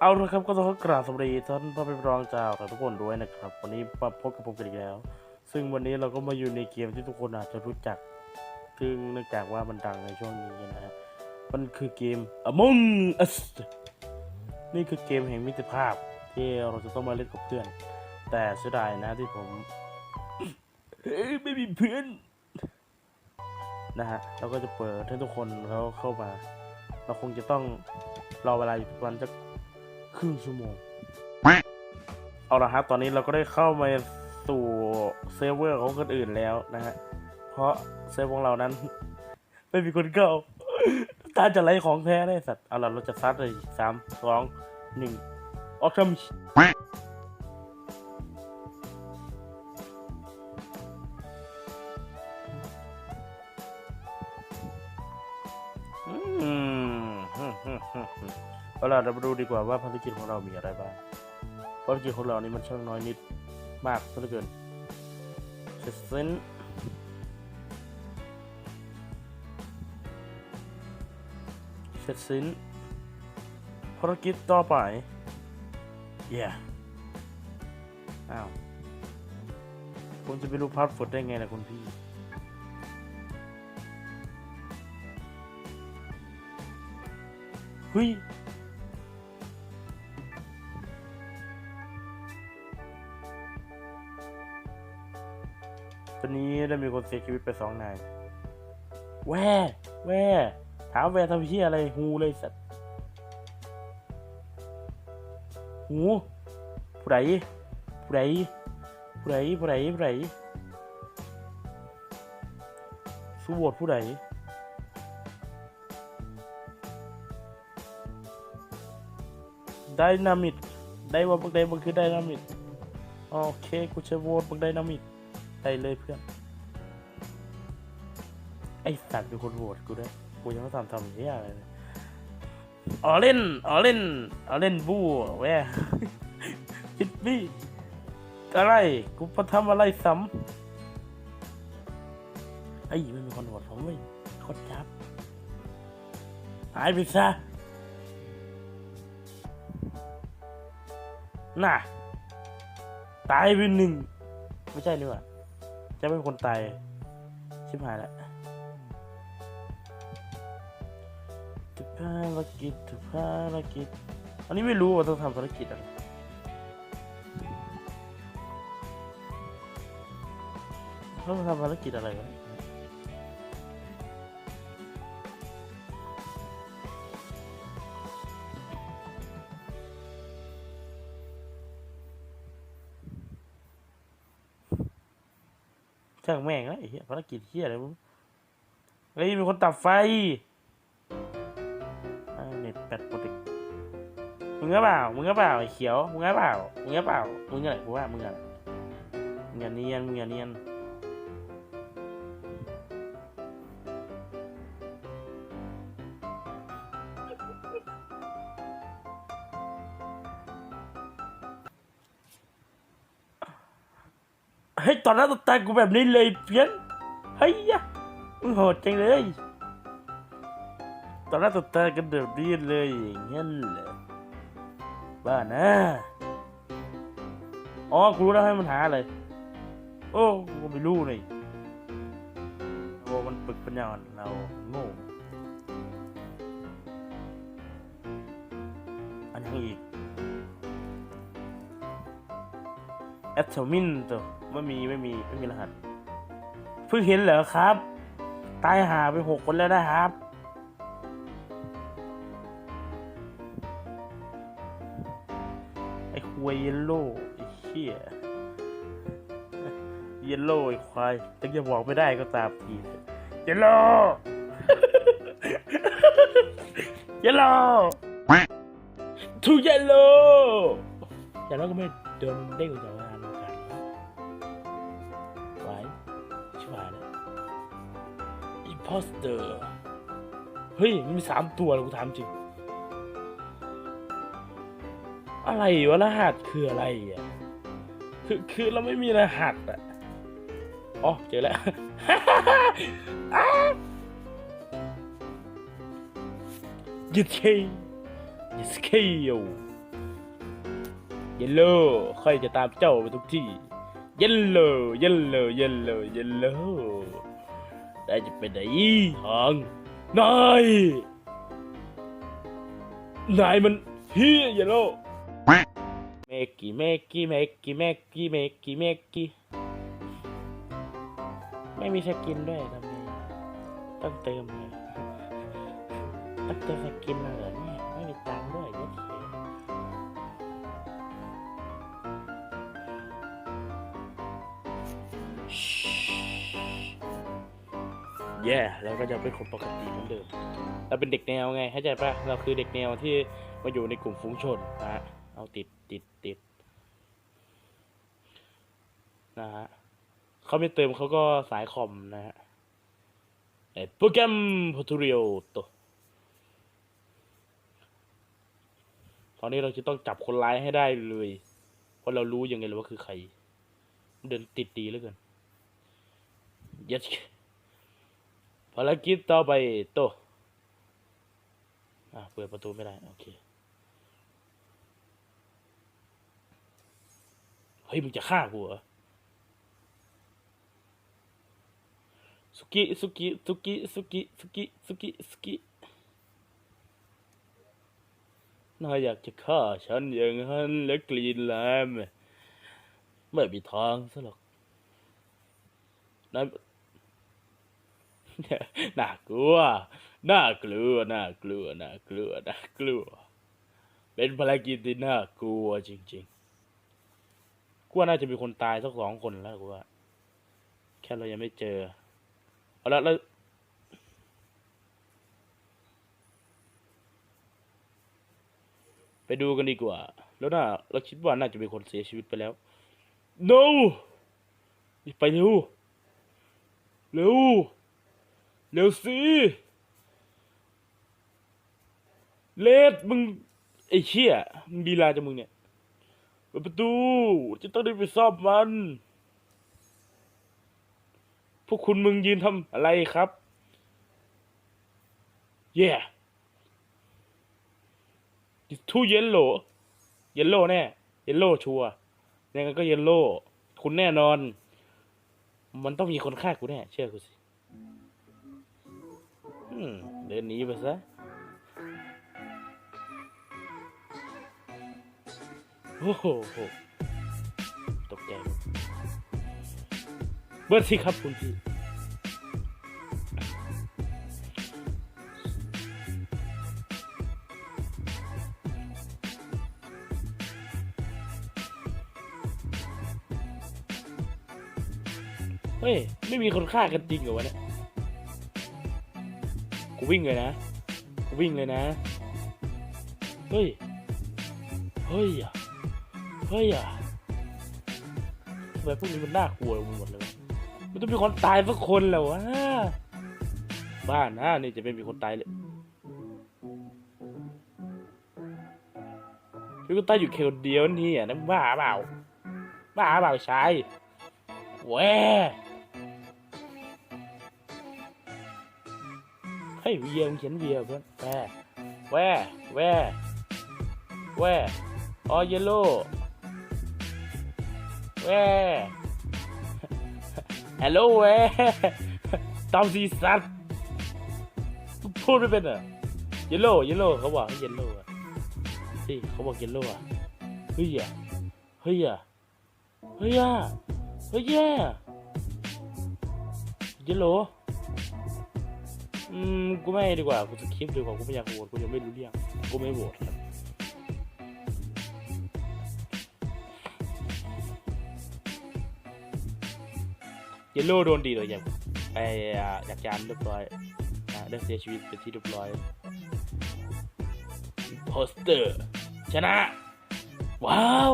เอาละครับก็ต้องขอกราบสวัสดีท่านพ่อเป็นรองเจ้าทุกคนด้วยนะครับ วันนี้มาพบกับผมกันอีกแล้ว ซึ่งวันนี้เราก็มาอยู่ในเกมที่ทุกคนอาจจะรู้จัก ซึ่งเนื่องจากว่ามันดังในช่วงนี้นะฮะมันคือเกม Among Us นี่คือเกมแห่งมิตรภาพ ที่เราจะต้องมาเล่นกับเพื่อน แต่เสียดายนะที่ผมเฮ้ยไม่มีเพื่อนนะฮะเราก็จะเปิดให้ทุกคนเขาเข้ามา เราคงจะต้องรอเวลาอยู่ประมาณสัก ครึ่งชั่วโมง เอาละฮะตอนนี้เราก็ได้เข้ามาสู่เซิร์ฟเวอร์ของคนอื่นแล้วนะฮะ เพราะเซิร์ฟของเรานั้น ไม่มีคนเข้าตาจะไรของแท้ได้สัตว์ เอาล่ะเราจะซัดเลยสามสองหนึ่งออกทำ เอาล่ะเรามาดูดีกว่าว่าภารกิจของเรามีอะไรบ้างภารกิจของเรานี่มันช่างน้อยนิดมากซะเหลือเกินเสร็จสิ้นเสร็จสิ้นภารกิจต่อไปเย่อ้าวคุณจะไปรู้พาสเวิร์ดได้ไงล่ะคุณพี่ เฮ้ย ได้มีคนเสียชีวิตไปสองนาย แว่แว่ถามแว่ทำเพี้ยอะไรหูเลยสัตว์หูผู้ใดผู้ใดผู้ใดผู้ใดผู้ใดสู้โหวตผู้ใดไดนามิดได้ว่าบักได้บักคือไดนามิดโอเค กูจะโหวตบักไดนามิดได้เลยเพื่อน สัตว์เป็นคนโหวตกูได้วยกูยังไม่ทำทำเหี้ยอะไรเลยอ๋อเล่นอ๋อเล่นอ๋อเล่นบู้แหวคิดบี้อะไร กูมาทำอะไรซ้ำไอ้ยไม่มีคนโหวตผมเว้ยโคตรจับหายไปซะน่ะ ตายไปหนึ่ง ไม่ใช่นี่หว่าจะเป็นคนตาย ชิบหายแล้ว ภารกิจทุกภารกิจ อันนี้ไม่รู้ว่าต้องทำภารกิจอะไรต้องทำภารกิจอะไรวะช่างแม่งนะไอ้เหี้ยภารกิจเหี้ยอะไรมึงเฮ้ยมีคนตัดไฟ งก็เปล่า มึงก็เปล่าไอ้เขียว มึงก็เปล่า มึงก็เปล่า มึงอะไรกูว่ามึงอะไรมึงอย่าเนียน มึงอย่าเนียนเฮ้ยตอนนั้นตอนตายกูแบบนี้เลยเพี้ยนเฮ้ยยะมึงโหดจังเลย ตอนนั้นตอนตายกันแบบนี้เลยอย่างเงี้ยเหรอ บ้านะอ๋อกูรู้แล้วให้มันหาอะไร โอ้กูไม่รู้เลยโอ้มันปึกปัญญาอ่อนเราโง่อันยังอีกแอดมินตัวไม่มีไม่มีไม่มีรหัส เพิ่งเห็นเหรอครับ ตายหาไปหกคนแล้วนะครับ อ้ควายเยลโล่ไอ้เหี้ยเยลโล่ไอ้ควายแต่จะบอกไม่ได้ก็ตามทีเยลโล่เยลโล่ทูเยลโล่อย่างนั้นก็ไม่เดินเด้งออกจากงานกันไว้ชิบหายแล้วอิมพอสเตอร์ เฮ้ย มันมีสามตัวเลยกูถามจริง อะไรวะรหัสคืออะไรอะคือคือเราไม่มีรหัสอะอ๋อเจอแล้วอ้ายึดเคยึดเคโยเยลโล่ค่อยจะตามเจ้าไปทุกที่เยลโล่เยลโล่เยลโล่เยลโล่ได้จะเป็นไหนทางนายนายมันเฮียเยลโล่ เมกกี้เมกกี้เมกกี้เมกกี้เมกกี้เมกกี้ไม่มีสกินด้วยทำไงต้องเติมไงต้องเติมสกินมาเหรอเนี่ยไม่มีตังค์ด้วยเยอะเชียแย่แล้วก็จะเป็นคนปกติเหมือนเดิม เราเป็นเด็กแนวไงเข้าใจปะเราคือเด็กแนวที่มาอยู่ในกลุ่มฝูงชนนะฮะ เอาติดติดติดนะฮะเขาไม่เติมเขาก็สายคอมนะฮะไอโปรแกรมพอทูเรียตัวตอนนี้เราจะต้องจับคนร้ายให้ได้เลย เพราะเรารู้ยังไงเลยว่าคือใคร เดินติดดีเหลือเกินยัดภารกิจต่อไปโตอะเปิดประตูไม่ได้ โอเค เฮ้ยมึงจะฆ่ากูเหรอสุกิสุกิสุกิสุกิสุกิสุกิสุกินายอยากจะฆ่าฉันอย่างนั้นและกรีนแลมไม่มีทางซะหรอกนายน่ากลัว น่ากลัว น่ากลัว น่ากลัว น่ากลัว เป็นภารกิจที่น่ากลัวจริง ๆ กูว่าน่าจะมีคนตายสักสองคนแล้วกูว่า แค่เรายังไม่เจอเอาละแล้วไปดูกันดีกว่า แล้วน่าเราคิดว่าน่าจะมีคนเสียชีวิตไปแล้ว no ไปเร็ว เร็ว เร็วสิ เลดมึง ไอ้เชี่ยมึงดีลาจังมึงเนี่ย เปิดประตูจะต้องได้ไปซ่อมมัน พวกคุณมึงยืนทำอะไรครับเย่ทูเยลโล่เยลโล่แน่ เยลโล่ชัวร์ยังไงก็เยลโล่คุณแน่นอน มันต้องมีคนฆ่ากูแน่ เชื่อกูสิเดินหนีไปซะ โอ้โหตกใจเบิร์ดสิครับคุณพี่เฮ้ย ไม่มีคนฆ่ากันจริงเหรอวะเนี่ย กูวิ่งเลยนะ กูวิ่งเลยนะ เฮ้ย เฮ้ยอะ เฮ้ยอะทำไมพวกนี้มันน่ากลัวหมดเลย มันต้องมีคนตายสักคนแล้ววะบ้านนะนี่จะไม่มีคนตายเลยมีคนตายอยู่แค่คนเดียวนี่อะนั่นบ้าเปล่า บ้าเปล่าชายแหวเฮ้ยเวียมเขียนเวียเพื่อนแหวแหวแหวแหวออเยลโล่ แหวฮัลโหลแหวตามซีซันพูดไม่เป็นเหรอะเยลโล่เยลโล่เขาบอกให้เยลโล่อะสิเขาบอกเยลโล่อะเฮ้ยอะเฮ้ยอะเฮ้ยอะเฮ้ยแย่เยลโล่อืมกูไม่ดีกว่ากูจะคลิปดีกว่ากูไม่อยากโหวตกูยังไม่รู้เรื่องกูไม่โหวตครับ ยลโล่โดนดีเลยอย่างไออยากจานเรียบร้อยอ่าได้เสียชีวิตเป็นที่เรียบร้อยโพสเตอร์ ชนะ ว้าว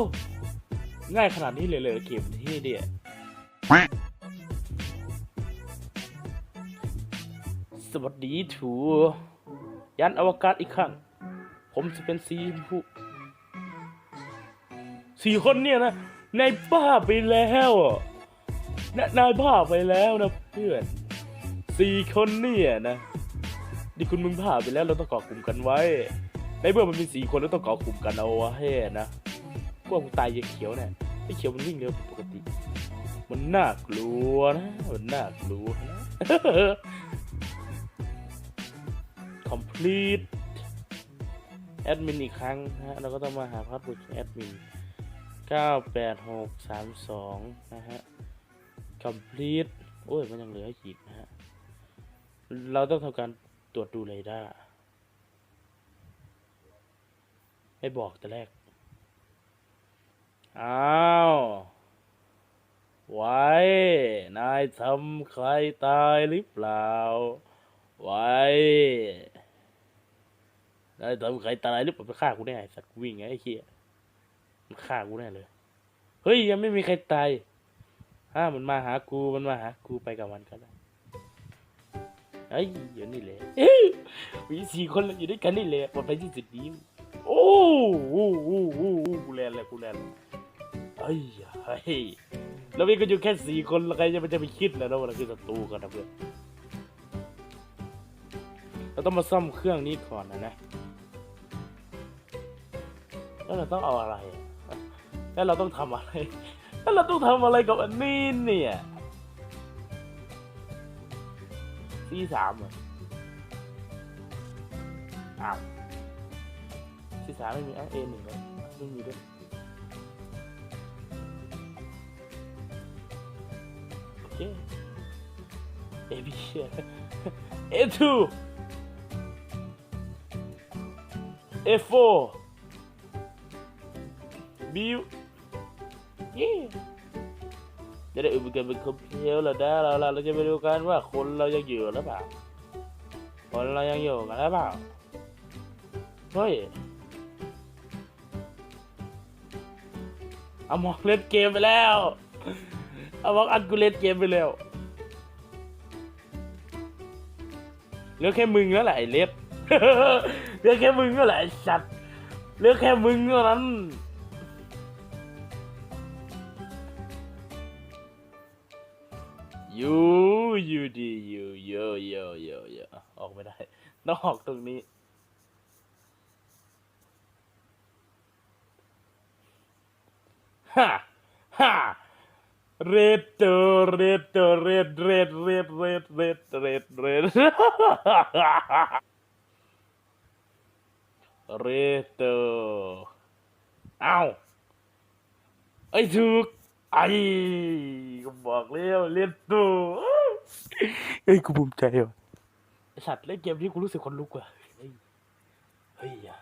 ง่ายขนาดนี้เลยเลยเกมที่เนี่ยสวัสดีถูยันอวกาศอีกครั้ง ผมจะเป็นสีชมพูสี่คนเนี่ยนะ ในบ้าไปแล้ว อะนนายบ้าไปแล้วนะเพื่อนสี่คนเนี่ยนะนี่คุณมึงบ้าไปแล้วเราต้องเกาะกลุ่มกันไว้ ในเมื่อมันมีสี่คนเราต้องเกาะกลุ่มกันเอาไว้นะพวกมึงตายยาเขียวเนี่ยไอ้เขียวมันวิ่งเร็วปกติ มันน่ากลัวนะมันน่ากลัวนะ complete แอดมินอีกครั้งนะฮะเราก็ต้องมาหาพาสเวิร์ดแอดมิน 98632 นะฮะ complete โอ้ย มันยังเหลืออีกนะฮะ เราต้องทำการตรวจดูเรดาร์ไม่บอกแต่แรก อ้าว ไว้ นายทำใครตายหรือเปล่า ไว้ นายทำใครตายหรือเปล่าไปฆ่ากูแน่สัตว์กูวิ่งไงไอ้เหี้ยมันฆ่ากูแน่เลย เฮ้ย ยังไม่มีใครตาย ถ้ามันมาหากูมันมาหากูไปกับมันก็ได้เฮ้ยอยู่นี่แหละเอ้ยมีสี่คนเราอยู่ด้วยกันนี่แหละปลอดภัยที่สุดดีโอ้โหโอ้โหโหกูแลนเลยกูแลนเลยเฮ้ยเฮ้ยแล้วมีกันอยู่แค่สี่คนแล้วใครจะมันจะไปคิดนะว่าเราคือศัตรูกันนะเพื่อนเราต้องมาซ่อมเครื่องนี้ก่อนนะนะแล้วเราต้องเอาอะไร แล้วเราต้องทำอะไร แล้วเราต้องทำอะไรกับอันนี้เนี่ยซีสามออ้าวซีสามไม่มีเอ้าเอหนึ่งเลยไม่มีด้วยโอเคเอบีเอทูเอโฟบิว ย้จะได้อุปกรณ์เป็นคอมพิวเตอร์แล้วได้แล้วล่ะเราจะไปดูกันว่าคนเรายังอยู่หรือเปล่า คนเรายังอยู่กันหรือเปล่า เฮ้ยเอามองเล่นเกมไปแล้วเอามองอันกูเล่นเกมไปแล้วเหลือแค่มึงแล้วแหละไอ้เล็บเหลือแค่มึงแล้วแหละไอ้สัตว์เหลือแค่มึงเท่านั้น ยูยูดียูโยโยโยโยอออกไม่ได้ต้องออกตรงนี้ ฮ่าฮ่าเรดโตอร์เรดโตอร์เรดเรดเรดเรดเรดเรดเรดเรดโตเอ้าไอ้ถูก ไอ้ก็บอกแล้วเล่นตัวเฮ้ยกูภูมิใจว่ะไอ้สัตว์เล่นเกมที่กูรู้สึกคนลุกว่ะเฮ้ยเฮ้ยอย่า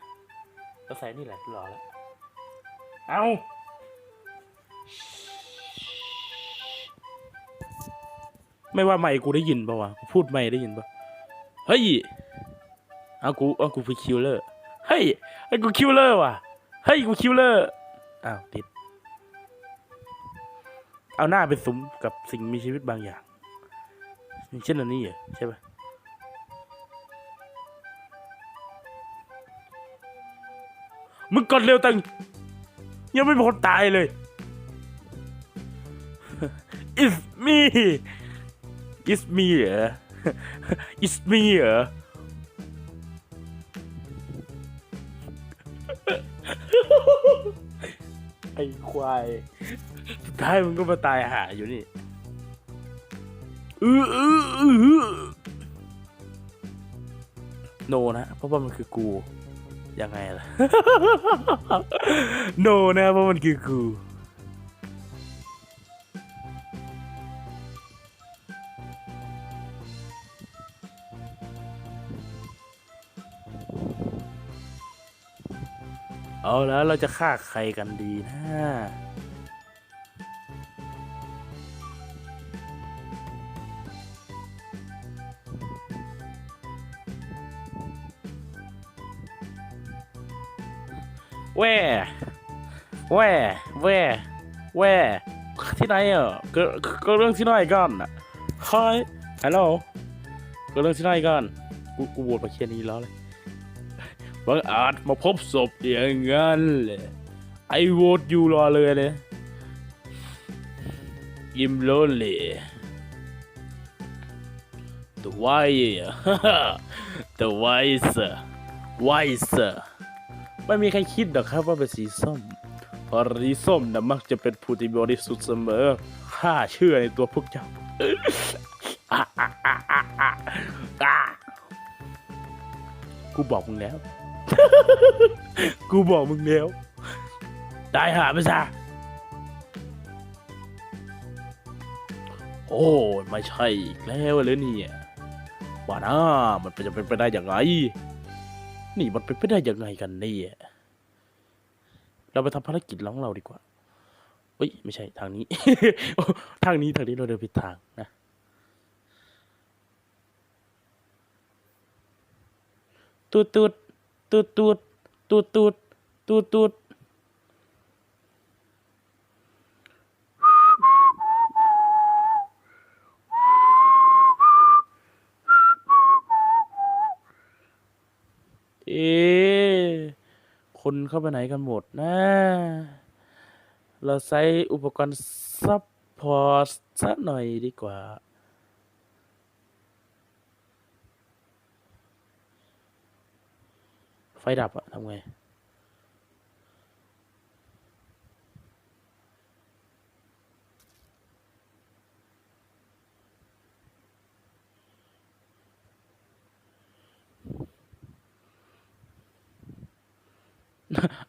แล้วใส่นี่แหละรอแล้ว เอาไม่ว่าไม่กูได้ยินปะวะกูพูดไม่ได้ยินปะเฮ้ยเอากูเอากูเป็นคิวเลอร์เฮ้ยไอ้กูคิวเลอร์ว่ะเฮ้ยกูคิวเลอร์อ้าวติด เอาหน้าไปสุมกับสิ่งมีชีวิตบางอย่างเช่นอันนี้เหรอใช่ปะมึงกดเร็วตังยังไม่มีคนตายเลย It's me It's me เหรอ It's me เหรอ ไอ้ควายสุดท้ายมึงก็มาตายหาอยู่นี่อืออืออืออโนนะเพราะว่ามันคือกูยังไงล่ะ โนนะเพราะมันคือกู เอาแล้วเราจะฆ่าใครกันดีนะแว่แว่แว่แว่ที่ไหนอะกิดเกิดเรื่องที่ไหนกันอะฮายฮัลโหลกิดเรื่องที่ไหนกันกูกูโหวตมาเคียนี้แล้วเลย บังอาจมาพบศพอย่างนั้นเลยไอโหวตอยู่รอเลยเลยยิมโลนเลย The wire The wise wise ไม่มีใครคิดหรอกครับว่าเป็นสีส้มผพอรีส้มนะมักจะเป็นผู้ที่บริสุทธิ์เสมอข้าเชื่อในตัวพวกเจ้ากูบอกมึงแล้ว กูบอกมึงแล้วตายหาไปซะโอ้ยไม่ใช่อีกแล้วเลยเนี่ยว่านะมันจะเป็นไปได้อย่างไร นี่มันเป็นไปได้ยังไงกันเนี่ยเราไปทำภารกิจของเราดีกว่าเฮ้ยไม่ใช่ทางนี้ ทางนี้ทางนี้เราเดินผิดทางนะตูดตูด ตูดตูดตูดตูดตูดตูดเอะคนเข้าไปไหนกันหมดนะ เราใช้อุปกรณ์ซัพพอร์ตสักหน่อยดีกว่า ไฟดับอะทำไง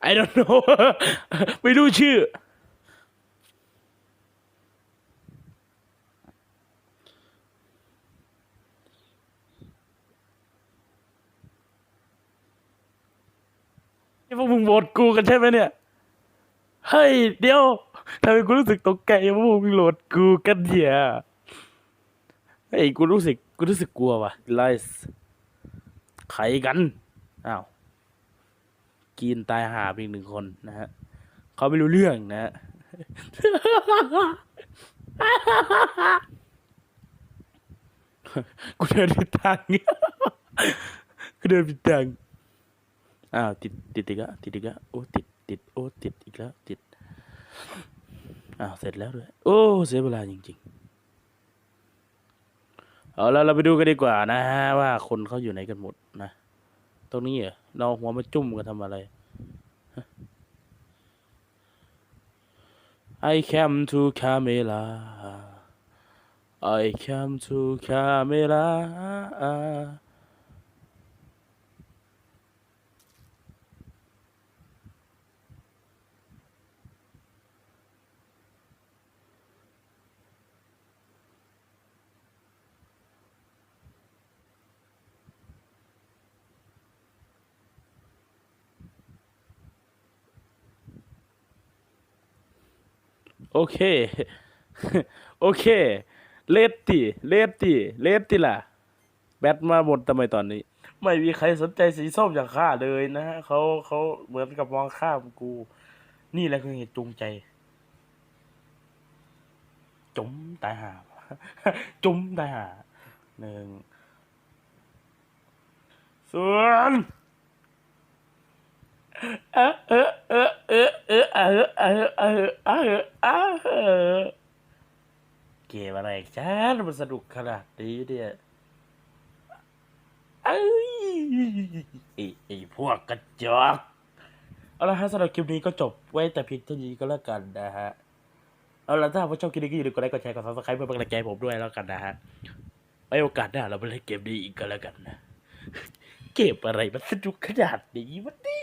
I don't know ไม่รู้ชื่อ พวกมึงโหวตกูกันใช่ไหมเนี่ย เฮ้ย เดี๋ยวทำไมกูรู้สึกตกใจว่าพวกมึงโหลดกูกันเหี้ยเฮ้ยกูรู้สึกกูรู้สึกกลัวว่ะไลส์ใครกันอ้าวกินตายหาไปอีกหนึ่งคนนะฮะเขาไม่รู้เรื่องนะฮะกูเดินผิดทางกูเดินผิดทาง อ้าวติดติดอีกแล้วติดอีกแล้วโอ้ติดติดโอ้ติดอีกแล้วติดอ้าวเสร็จแล้วด้วยโอ้เสียเวลาจริงๆเอาแล้วเราไปดูกันดีกว่านะฮะว่าคนเขาอยู่ไหนกันหมดนะตรงนี้เหรอเราหัวมาจุ่มกันทำอะไร I came to Camela I came to Camela โอเค โอเค เลตติเลตติเลตติล่ะ แบตมาหมดทำไมตอนนี้ ไม่มีใครสนใจสีส้มอย่างข้าเลยนะฮะเขาเขาเหมือนกับมองข้ามกู นี่แหละคือเหตุจูงใจ จุ๋มตายหา จุ๋มตายหาหนึ่งส่วน เออเออเออเออเออเออเออเออเออเออเกมอะไรจ้ามันสนุกขนาดนี้เนี่ยไอ้ไอ้พวกกระจอกเอาละฮะสำหรับคลิปนี้ก็จบไว้แต่เพียงเท่านี้ก็แล้วกันนะฮะเอาละถ้าหากว่าชอบคลิปนี้ก็อย่าลืมกดไลค์กดแชร์กดซับสไครป์เพื่อเป็นกำลังใจผมด้วยแล้วกันนะฮะไว้โอกาสหน้าเราไปเล่นเกมนี้อีกก็แล้วกันนะเกมอะไรมันสนุกขนาดนี้วะเนี่ย